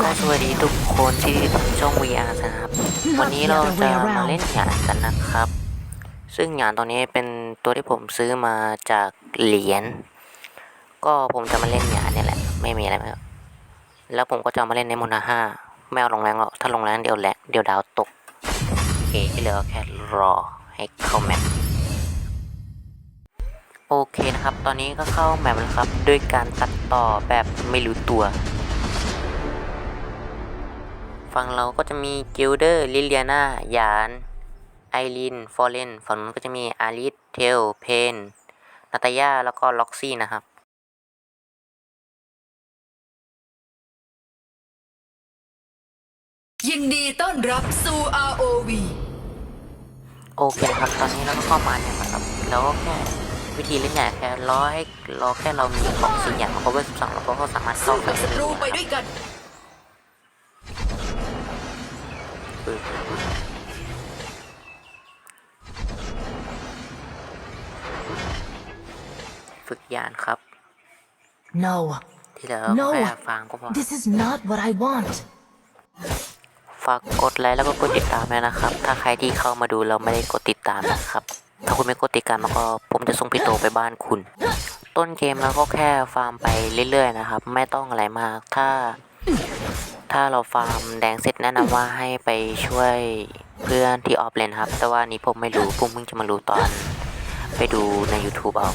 ก็สวัสดีทุกคนที่ช่อง VR นะครับ วันนี้เราจะมาเล่นหยานกันนะครับ ซึ่งหยานตัวนี้เป็นตัวที่ผมซื้อมาจากเหรียญ ก็ผมจะมาเล่นหยานเนี่ยแหละ ไม่มีอะไรมากแล้วผมก็จะมาเล่นในมูนาห้าไม่เอาลงแรงหรอก ถ้าลงแรงเดี๋ยวแหละเดี๋ยวดาวตก โอเคที่เหลือแค่รอให้เข้าแมปโอเคนะครับ ตอนนี้ก็เข้าแมปแล้วครับ ด้วยการตัดต่อแบบไม่รู้ตัว ฝั่งเราก็จะมีกิลเดอร์ลิเลียนายานไอรีนฟอร์เรนฝั่งนู้นก็จะมีอาริสเทลเพนนาตายาแล้วก็ล็อกซี่นะครับยินดีต้อนรับสู่ ROV โอเคนะครับตอนนี้เราก็เข้ามาเนี่ยนะครับ แล้วก็แค่วิธีเล่นใหญ่แค่รอให้รอแค่เรามีของสิ่งอย่างมา cover 12แล้วก็สามารถเข้าสู้ไปกับศัได้ตเลรูยไปนะครับ ด้วยกัน ปึ๊บ ฝึกยานครับ No, ที่เหลือ No แค่ฟังก็พอ this is not what I want. ฝากกดไลค์แล้วก็กดติดตามด้วยนะครับ ถ้าใครที่เข้ามาดูเราไม่ได้กดติดตามนะครับ ถ้าคุณไม่กดติดตามแล้วก็ผมจะส่งพี่โตไปบ้านคุณ ต้นเกมเราก็แค่ฟาร์มไปเรื่อยๆนะครับ ไม่ต้องอะไรมาก ถ้า ถ้าเราฟาร์มแดงเสร็จแนะนำว่าให้ไปช่วยเพื่อนที่ออฟเลนครับ แต่ว่านี้ผมไม่รู้ผมเพิ่งจะมารู้ตอนไปดูใน YouTube เอา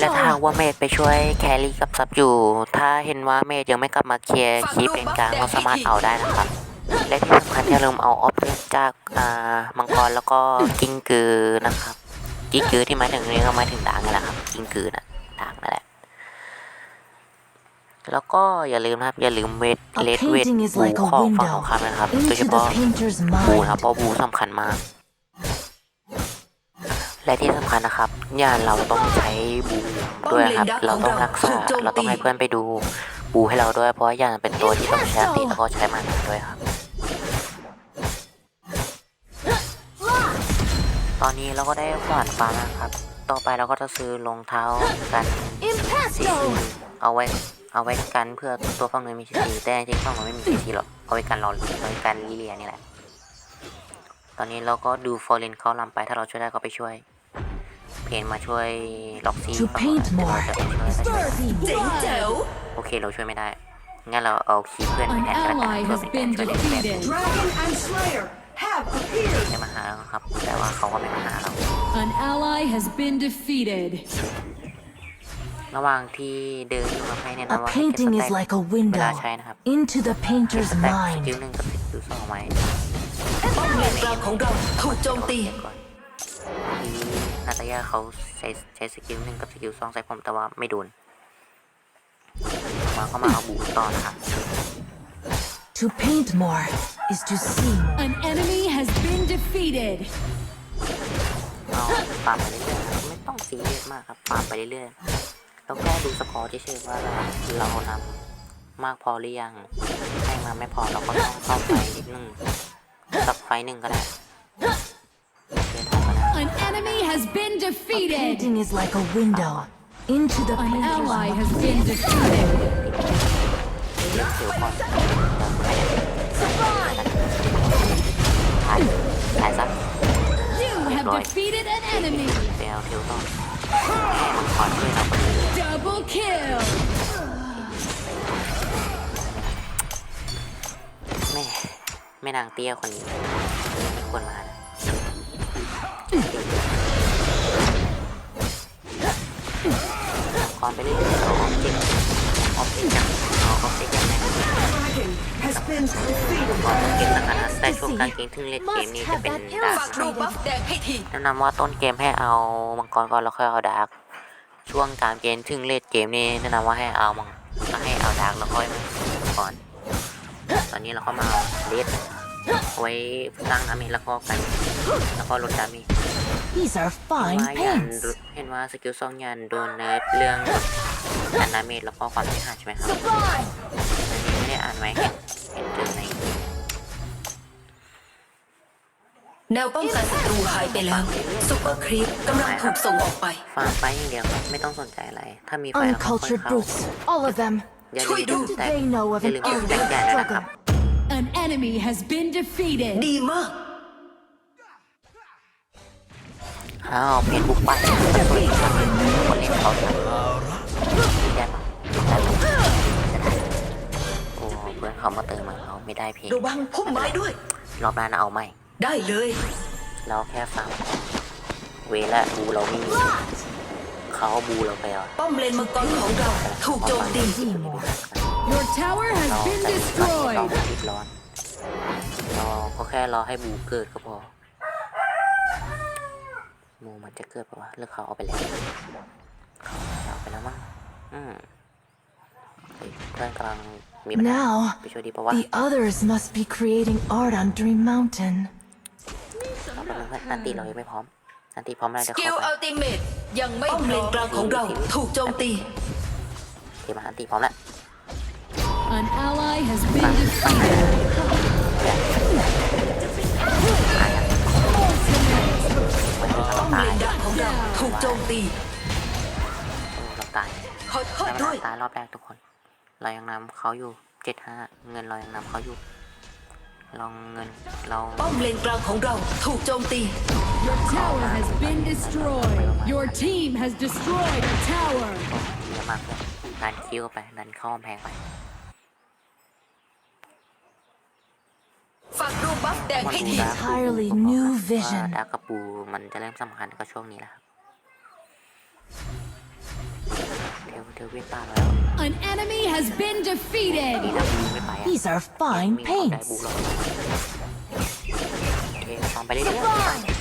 และถ้าว่าเมดไปช่วยแครี่กับซับอยู่ ถ้าเห็นว่าเมดยังไม่กลับมาเคลียร์คีปเป็นกลางเราสามารถเอาได้นะครับ และที่สำคัญอย่าลืมเอาออฟเลนจากอ่ามังกรแล้วก็กิ้งกือนะครับ กิ้งกือที่หมายถึงนี้ก็หมายถึงด่างนี่แหละครับ กิ้งกือนะด่างนั่นแหละ แล้วก็อย่าลืมนะครับ อย่าลืมเวท A เลดเวท painting is บู like a ของฝั่ง window ของข้ามนะครับ โดยเฉ into พาะ the painter's บูนะครับ mind. เพราะบูสำคัญมาก และที่สำคัญนะครับยานเราต้องใช้บูด้วยนะครับ เราต้องรักษา เราต้องให้เพื่อนไปดูบูให้เราด้วย เพราะว่ายานเป็นตัวที่ต้องใช้สติแล้วก็ใช้มานานด้วยครับ ตอนนี้เราก็ได้ขวานฟ้าแล้วครับ ต่อไปเราก็จะซื้อรองเท้ากันซีซีเอาไว้ เอาไว้กันเพื่อตัวฝั่งนู้นมีซีซีแต่จริงๆฝั่งนู้นไม่มีซีซีหรอกเอาไว้กันเราเอาไว้กันลิเลียนี่แหละ ตอนนี้เราก็ดูฟอร์เรนเขาลำไปถ้าเราช่วยได้ก็ไปช่วย เพนมาช่วยล็อกซี่ To ฝั่งนู้น paint แต่เรา more จะไปช่วย is ไปช่วย dirty เจ๋ง blood. แจ๋วโอเคเราช่วยไม่ได้งั้นเราเอาคีย์เพื่อนไป An แทนกันละกัน ally เพื่อ has เป็นการ been ช่วยเล่นแทน defeated. Dragon and Slayer have appeared จะมาหาเราครับ แต่ว่าเขาก็ไม่มาหาเรา ระหว่างที่เดินอยู่กับใครเนี่ยนะ A ว่าให้เก็บส painting แต็ is ก like a เว window ลาใช้นะครับ into the เก็บ painter's สแต็กสกิล mind. หนึ่งกับสกิลสองไว้ป้อมเลนกลางของเราถูกโจมตีเก็บก่อนทีนาตายาเขาใช้ใช้สกิลหนึ่งกับสกิลสองใส่ผมแต่ว่าไม่โดนมาก็มาเอาบูต่อนะครับ To paint more is to see more. An enemy has been defeated. เอาฟาร์มไปเรื่อยๆครับไม่ต้องซีเรียสมากครับฟาร์มไปเรื่อยๆ เราแค่ดูสกอร์เฉยๆว่าเราเรานำมากพอหรือยังให้มาไม่พอเราก็ต้องเข้าไฟนิดนึงสักไฟหนึ่งก็ได้โอเคทำมาแล้ว An enemy has been A defeated. painting is like a window into the An painter's ally mind. has been defeated. เดี๋ยวเดี๋ยวก่อนถ่ายถ่ายซะ You have defeated an enemy. เดี๋ยวเดี๋ยวต้องมังกรช่วยเราคนนี้ Double kill. แม่แม่นางเตี้ยคนนี้ไม่ควรมานะก่อนไปเรื่อยๆเอาออบเจกต์ออบเจกต์จากเอาออบเจกต์จากไหนก่อนต้องเกมนะครับนะแต่ช่วงกลางเกมถึงเลดเกมนี้จะเป็นดาร์ฝากกดูบัฟแดงให้ทีแนะนำว่าต้นเกมให้เอามังกรก่อนแล้วค่อยเอาดาร์ก ช่วงกลางเกมถึงเลดเกมนี่แนะนำว่าให้เอามังให้เอาดาร์กแล้วค่อยมังกรตอนนี้เราก็มาเอาเลดไว้สร้างดาเมจแล้วก็กันแล้วก็ลดดาเมจ These are เห็น fine ว่ายัน paints. เห็นว่าสกิลซองยันโดนเนิร์ฟเรื่องการดาเมจแล้วก็ความเสียหายใช่ไหมครับอันนี้ไม่ได้อ่านไว้เห็นเห็นเจอใน แนวป้องกันศัตรูหายไปแล้วซุปเปอร์ครีปกำลังถูกส่งออกไปฟาร์มไปอย่างเดียวครับไม่ต้องสนใจอะไร ถ้ามีไฟเราก็ค่อย Uncultured เข้า brutes, all of them. อย่าช่วยดูลืม Do แตก they know of อย่า an ลืมกดแตก artist's ใหญ่ด้วยนะครับ struggle? An enemy has been defeated. ดีมากอ้าวเพจบุกไปจะช่วยอีกคนหนึ่งคนเล่นเขาจะได้ปะได้ปะจะได้โอ้เพื่อนเขามาเติมมาเขาไม่ได้เพจระวังพุ่มไม้ด้วย รอบหน้านะเอาไม่ ได้เลย เราแค่ฟัง เวละบูเราไม่มีเขาบูเราไปอะป้อมเลนมังกรของเรา ถูกโจมตี See more. Your tower เรา has been แต่เรา destroyed. ไม่รีบร้อนเราก็แค่รอให้บูเกิดก็พอบูมันจะเกิดปะวะหรือเขาเอาไปแล้วเขาเอาไปแล้วมั้งอืมเฮ้ยเพื่อนกำลังมีปัญหา Now, ไปช่วยดีปะวะ the others must be creating art on Dream Mountain. เราแป๊บนึงเพื่อนนันตีเรายังไม่พร้อมนันตีพร้อมแล้วสเดี๋ยวกิเข้าลไปอัลติเมตยังไม่ป้อมเลนกลางของเราถูกโจมตีเดี๋ยวมานันตีพร้อมแล้ว An ally has been defeated. ป้อมเลนดักของเราถูกโจมตี โอ้เราตายขอโทษเราด้วยตายรอบแรกทุกคน เรายังนำเขาอยู่เจ็ดห้าเงินเรายังนำเขาอยู่ ลองเงินเราป้อมเลนกลางของเราถูกโจมตี Your tower has been destroyed. Your team has destroyed a tower. เยอะมากเลยดันคิ้วไปดันเข้ากำแพงไปฝากดูบัฟแดงให้ที Entirely new ว่า vision. ดาร์กกระปูมันจะเริ่มสำคัญก็ช่วงนี้แหละครับเ ดี๋ยวเดี๋ยวเวียนตาแล้ว An enemy has been ดี defeated. นะบูไม่ไปอ่ะ These are fine มีคนได้บู paints. เราโอเคตามไปเรื่อย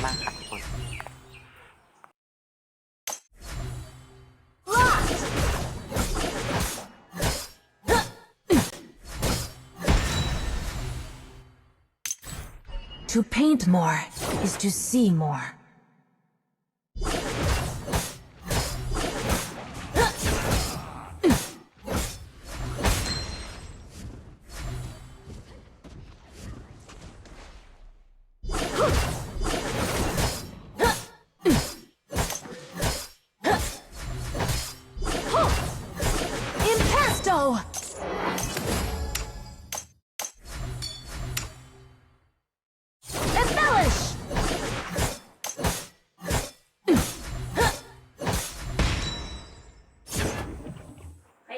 ๆมากครับทุกคน To paint more is to see more.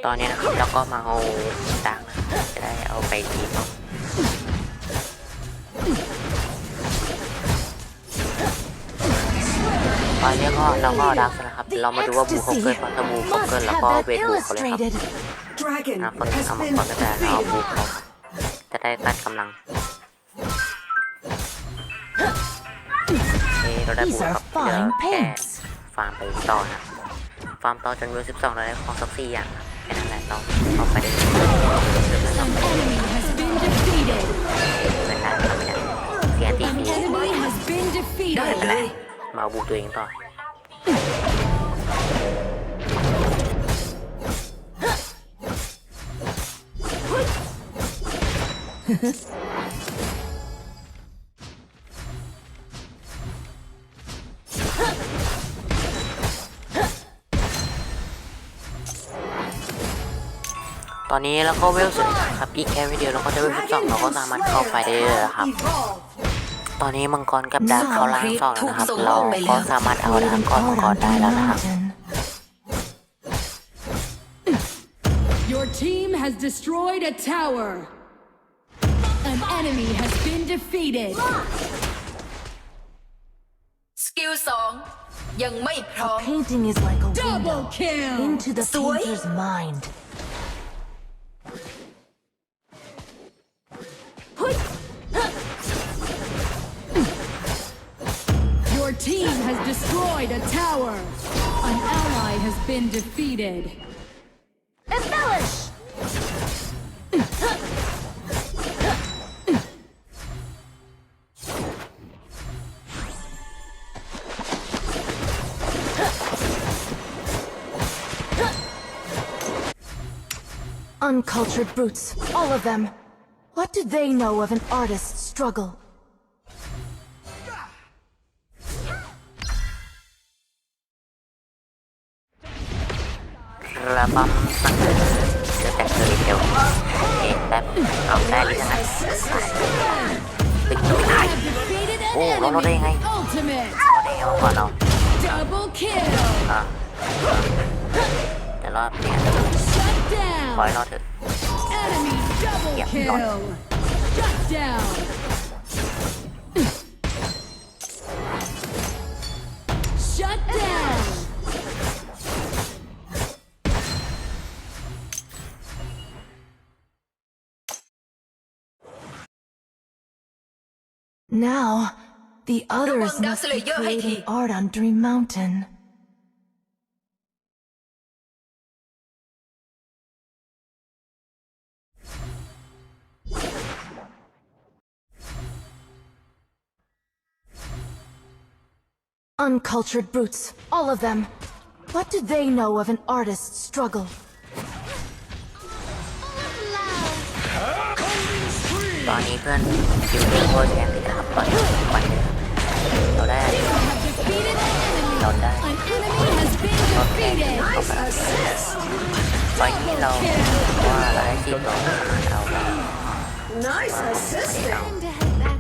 ตอนนี้นะครับเราก็มาเอาดังนะครับจะได้เอาไปทีเขาตอนนี้ก็เราก็เอาดังนะครับ The เรามาดูว่าบูเขาเกิด ecstasy ปะถ้าบูเขา must เกิดแล้ว have ก็ that เวทบูเขาเลยครับ illustrated. นะคนที่ทำมาก่อนก็ได้แล้วเอาบูเขาครับจะได้ตัดกำลังเฮ้เราได้บู These แล้ว are ครับเหลือ fine แค่ paints. ฟาร์มไปต่อนะฟาร์มต่อจนเวลสิบสองเราได้ของสักสี่อย่าง เราเอาไปได้เรื่อยๆ An enemy has been defeated. ไม่ได้ทำไม่ได้เสียตี An ฟรี enemy has been ได้ defeated. เลยมาเอาบูตัวเองต่อต อนนี้เราก็เวลสุดครับอีกแค่วิดีโอเราก็จะเวลสิบสองเราก็สามารถเข้าไปได้เลยนะครับ ตอนนี้มังกรกับดาบเขาล้างสองแล้วนะครับ เราก็สามารถเอาดาบ Creating ก้อนมัง art กร on ได้ Dream แล้วนะครับ Mountain. Your team has destroyed a tower. An enemy has been defeated. สกิลสองยังไม่พร้อม Painting is like a Double window kill. into the Soy? painter's mind. Has destroyed a tower. An ally has been defeated. Embellish! Uncultured brutes, all of them. What do they know of an artist's struggle? าได้หรือยังไงตึงตึง You have defeated an Oh, enemy. lolo đây ngay. Ultimate เอาได้เอาก่อนเอา double kill. อะเดี๋ยวรอบนี้ Shut ขอให้ down. Now, the others must be creating art on Dream Mountain. Uncultured brutes, all of them. What do they know of an artist's struggle? Bonnie Gunn, you has been defeated. ตอนนี้เราว่าเราได้ที่ตัวเราแล้ว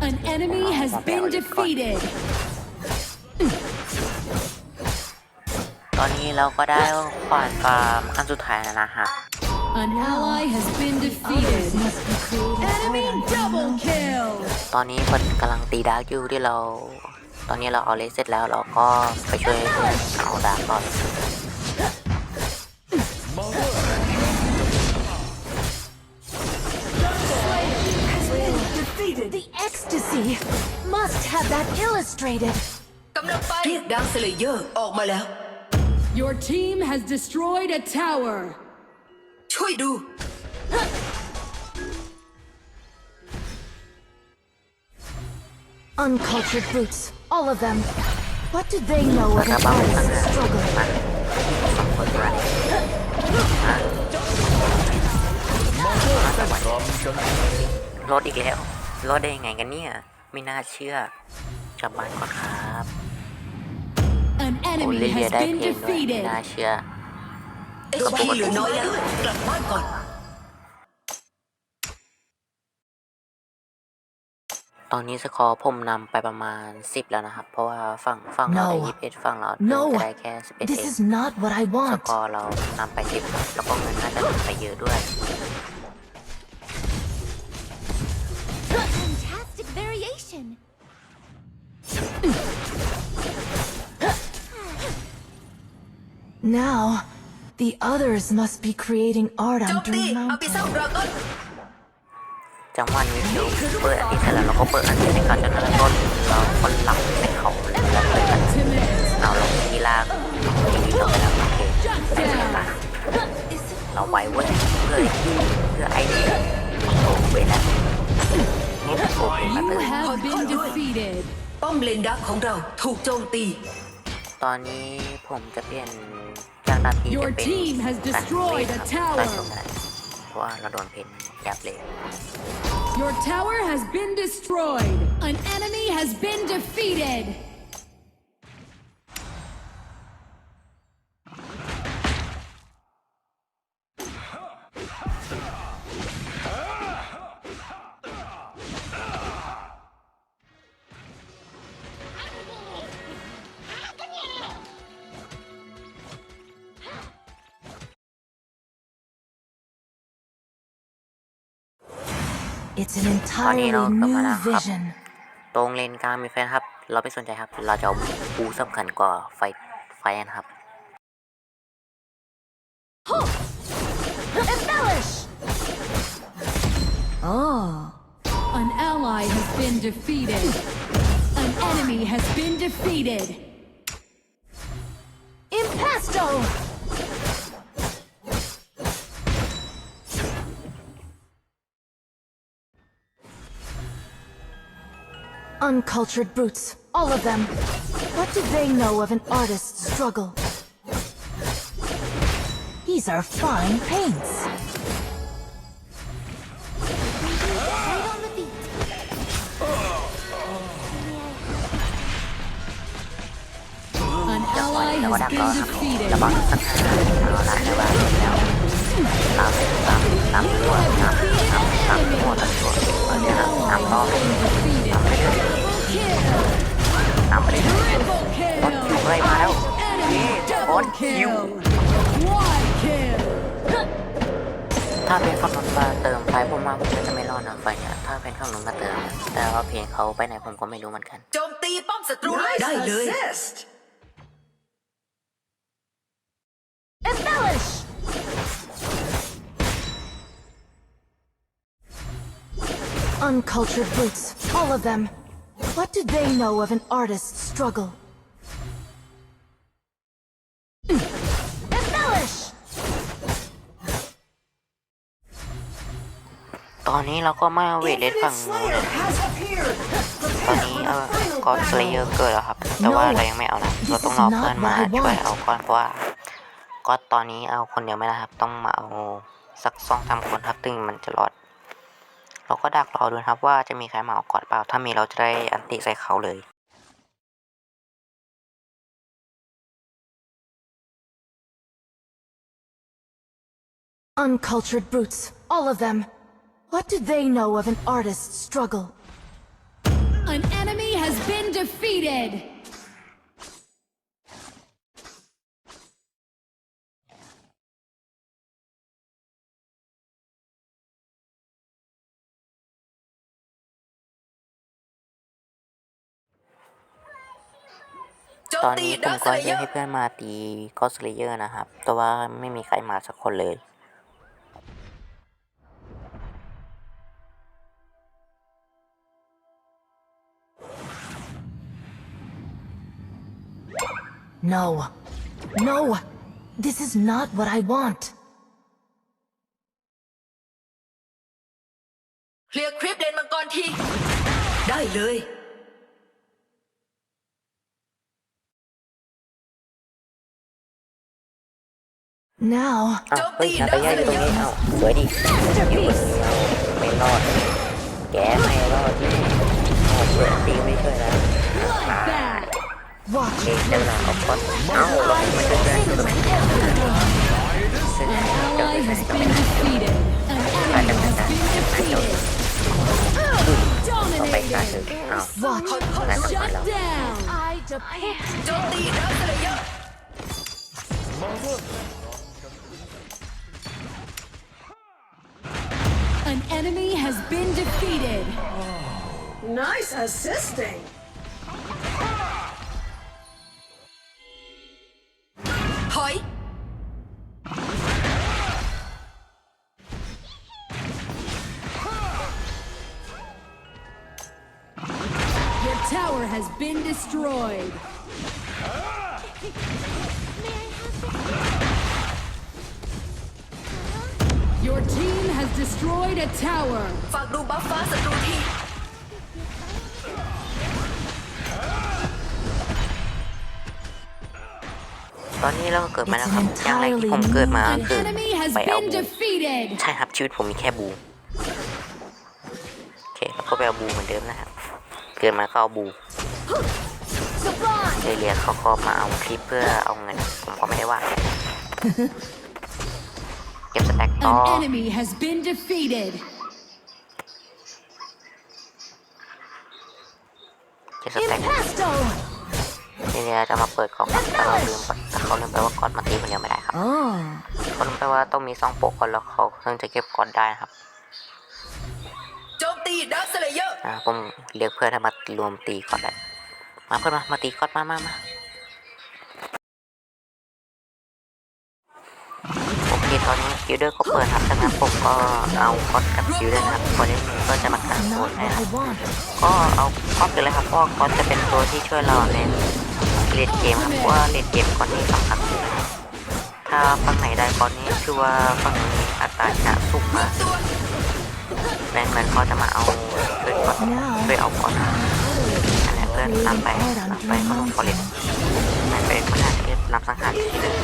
An enemy has been defeated. ตอนนี้เราก็ได้ขวานฟาร์มขั้นสุดท้ายแล้วนะฮะ An ally has been Others defeated. must be creating art Enemy on Dream double Mountain. kill. ตอนนี้คนกำลังตีดาร์กอยู่ที่เรา ตอนนี้เราเอาเลสเสร็จแล้วเราก็ไปช่วยเพื่อนเอาดาร์กก่อน The ecstasy! Must have that illustrated! กำลังไปเรียกดังสเลเยอร์ออกมาแล้ว Your team has destroyed a tower. ช่วยดู Uncultured brutes, all of them. What do they know แล้ว of ก็ an บ้าไปตั้ง artist's หาก struggle? มาสองคนตัวนี้ฮะรถอีกแล้วรถได้ยังไงกันเนี่ย ไม่น่าเชื่อกลับบ้านก่อนครับ An โอ้ enemy ลิเลีย has ได้ been เพลงด้วยไม่ defeated. น่าเชื่อ HP เหลือน้อยแล้วกลับบ้านก่อน ตอนนี้สกอร์ผมนำไปประมาณ 10 แล้วนะครับ เพราะว่าฝั่งฝั่งเราได้ No. ยี่สิบเอ็ดฝั่งเราเพิ่ง No, จะได้แค่11เอ this ง is not what I ส want. กอร์เรานำไป10ครับแล้วก็เงินน่าจะนำไปเยอะด้วย Fantastic variation. Now, the others must be creating art โจ on มตี Dream เอาไป Mountain. จังหวะนี้เดี๋ยวเปิดอันนี้เสร็จแล้วเราก็เปิดอันนี้ให้เขาจนกระทั่งต้นเราคนหลับใส่เขาเลยแล้วเปิดอัน Ultimate. เอาลงที่ล่างทีนี้เราไปแล้วโอเค Shut ไม่เป็นไร down. เราไว้เว้ยเพื่อเพื่อไอ้นี่โอ้เว้ยนะโอ้โหมา You เตอร์ have been defeated. ป้อมเลนดักของเราถูกโจมตี ตอนนี้ผมจะเปลี่ยนจากหนาที Your จะเป็น team has การ destroyed เว a ทครับ tower ได้ชมได้ เพราะว่าเราโดนเพนยับเลย Your tower has been destroyed. An enemy has been defeated. It's an ตอนนี้เรา entirely กลับมา new แล้วครับ vision. ตรงเลนกลางมีแฟนครับ เราไม่สนใจครับ เราจะเอาบูสำคัญกว่าไฟไฟนะครับ Embellish! Oh. An ally has been defeated. An enemy has been defeated. Impasto! Uncultured brutes, all of them. What do they know of an artist's struggle? These are fine paints. Right on the beat. 'An ally แล้วก็ has ดัก been ก็ defeated. ระวังสักห้าเอ น้ำไปเลย Triple รถ kill. อะไรมาแล้ว Enemy โอ๊ double ตคิวถ้าเป็นฝั่งนู้นมาเติมไฟผมมาผมก็จะไม่รอดนะไฟเนี่ยถ้าเป็นฝั่งนู้นมาเติมแต่ว่าเพลงเขาไปไหนผมก็ไม่รู้เหมือนกันโจมตีป้อมศัตรูได้เลย Uncultured brutes, all of them. What do they know of an artist's struggle? Embellish! ตอนนี้เราก็มาเวทเลสฝั่งนู้นตอนนี้เออก็สเลเยอร์เกิดแล้วครับ แต่ว่าเรายังไม่เอานะ เราต้องรอเพื่อนมาช่วยเอาก่อนเพราะว่าก็ตอนนี้เอาคนเดียวไม่ได้ครับ ต้องมาเอาสักสองสามคนครับตึงมันจะรอด เราก็ดักรอดูนะครับว่าจะมีใครมาเอาก่อนเปล่า ถ้ามีเราจะได้อันติใส่เขาเลย Uncultured brutes, all of them. What do they know of an artist's struggle? An enemy has been defeated. ตอนตีนี้ผดัมกสก็เลเรีเยยกอให้ร์เพื่อนมาตีก็สเลเยอร์นะครับ แต่ว่าไม่มีใครมาสักคนเลย No. No! This is not what I want. เคลียร์คลิปเลนมังกรที ได้เลย Now, อ้าวเฮ้ยนาตายาอยู่ตรงนี้เอ้าสวยดิอยู่คนเดียวไม่รอด แกไม่รอดแน่โอ้เพื่อนตีไม่ช่วยแล้ว Bloodbath. โอ watch. เคเจ้าหน้าเอาก้อนเอ้าเราไม่ช่วยเพื่อนช่วยไหมช่วยไหม An เจ้า ally ช่วย has ไหม been defeated. An enemy has been defeated. ต่อไปการเดิน Dominating. เอ้า Watch. น่าจะมา Shut แล้ว down. I depict โจมตีดักสเลเยอร์ An Nice assisting! Hi! Your tower has been destroyed! Your team has destroyed a tower! ตรูทีตอนนี้เราก็เกิดมาแล้วครับ อย่างแรกที่ผมเกิดมา An คือ enemy has ไปเอา been บู defeated. ใช่ครับชีวิตผมมีแค่บูโอเคแล้วก็ไปเอาบูเหมือนเดิมนะครับ เกิดมาก็เอาบู sublime. เรียกเขาก็มาเอาคลิปเพื่อเอาเงิน ผมก็ไม่ได้ว่าเก็บสแต็กต่อ An enemy has been defeated. เก็บสแต็ก Impasto! ทีนี้จะมาเปิดกล่องครับแต่เราลืมไปแต่เขาลืมไปว่าก้อนมาตีคนเดียวไม่ได้ครับ Oh. เขาลืมไปว่าต้องมีซองโปกก่อนแล้วเขาถึงจะเก็บก้อนได้นะครับโจมตีดักสเลเยอร์อ่าผมเรียกเพื่อนให้มารวมตีก้อนได้มาเพื่อนมามาตีก้อนมามามาโอเคตอนนี้กิลเดอร์ก็เปิดครับดังนั้นผมก็เอาก้อนกับกิลเดอร์นะครับคนนี้ก็จะมากันโซ Not นให้ what ค I รับ want. ก็เอาก้อนไปเลยครับเพราะว่าก้อนจะเป็นตัวที่ช่วยเราใน เลดเกมครับเพราะว่าเลดเกมก้อนนี้สำคัญสุดถ้าฝั่งไหนได้ก้อนนี้ชื่อว่าฝั่งนี้อัตราชนะสูงมากแรงมันเขาจะมาเอาช่วยก้อนช่วยเอาก้อนอันนี้เพื่อนนำไปนำไปก็ลงฟอเรสนั่นเป็นปัญหาที่นำสังหารที่หนึ่ง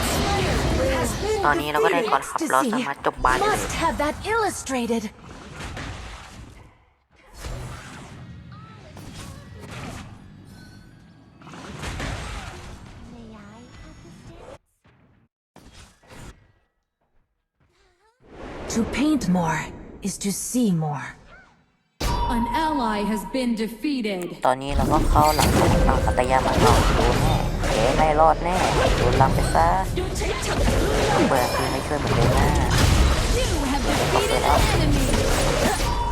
ตอนนี้เราก็ได้ก้อนครับเราสามารถจบบ้านได้เลย more is to see more. An ally has been defeated. ตอนนี้เราก็เข้าหลังของฝั่งพัทยามาเอาดูแน่เอ๋ไม่รอดแน่โดนลังไปซะเปิดคือไม่ช่วยเหมือนเดิมนะ You have defeated an enemy.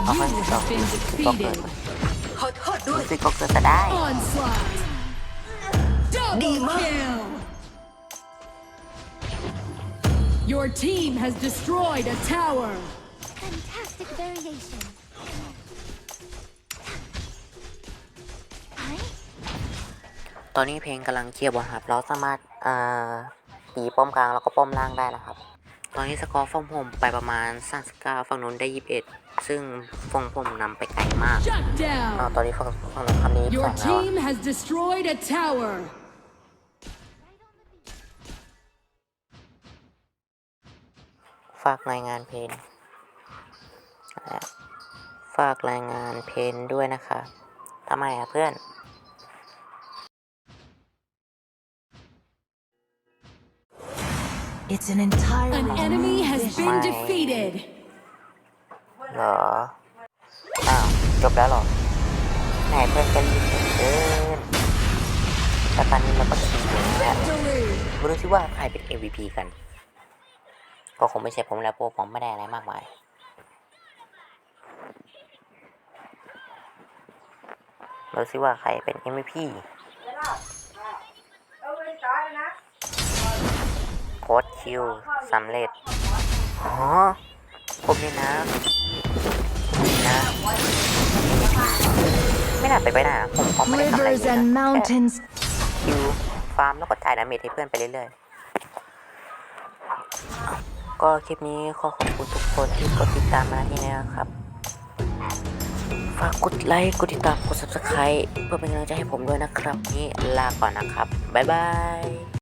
เอาให้ You ต่อ have been ก็เกิด defeated. ขอโทษด้วย รู้สึกก็เกิดจะได้ Onslaught. Double kill. Your team has destroyed a tower. Fantastic variation. Hi. ตอนนี้เพลงกำลังเคลียร์บอลครับเราสามารถอ่าตีป้อมกลางแล้วก็ป้อมล่างได้แล้วครับ ตอนนี้สกอร์ฝั่งผมไปประมาณ39ฝั่งนู้นได้ 21 ซึ่งฝั่งผมนำไปไกลมาก Shut อ่า down. ตอนนี้ฝั่งฝั่งนู้นคำนี้ Your ฝั่งแล้วอะ team has destroyed a tower. ฝากรายงานเพลงอ่า ฝากรายงานเพลงด้วยนะคะทำไมอะเพื่อน It's an entirely An enemy new has vision. been My- defeated. เหรอ อ้าว จบแล้วเหรอไหนเพื่อนกันรีบเกินแต่ตอนนี้เราก็ชิงอยู่นะ Victory. ไม่รู้สิว่าใครเป็น MVP กัน ก็คงไม่ใช่ผมแล้วเพราะผมไม่ได้อะไรมากมาย เราสิว่าใครเป็น MVP โค้ดคิวสำเร็จอ๋อผมนี่นะนี่นะไม่น่าไปไปนะผมผมไม่ได้ทำอะไร Rivers เลย and นะแค่ mountains คิวฟาร์มแล้วก็จ่ายดาเมจให้เพื่อนไปเรื่อยๆ ก็คลิปนี้ขอขอบคุณทุกคนที่กดติดตามมาที่นี่นะครับ ฝากกดไลค์ กดติดตาม กด subscribe เพื่อเป็นกำลังใจให้ผมด้วยนะครับ นี่ลาก่อนนะครับ บ๊ายบาย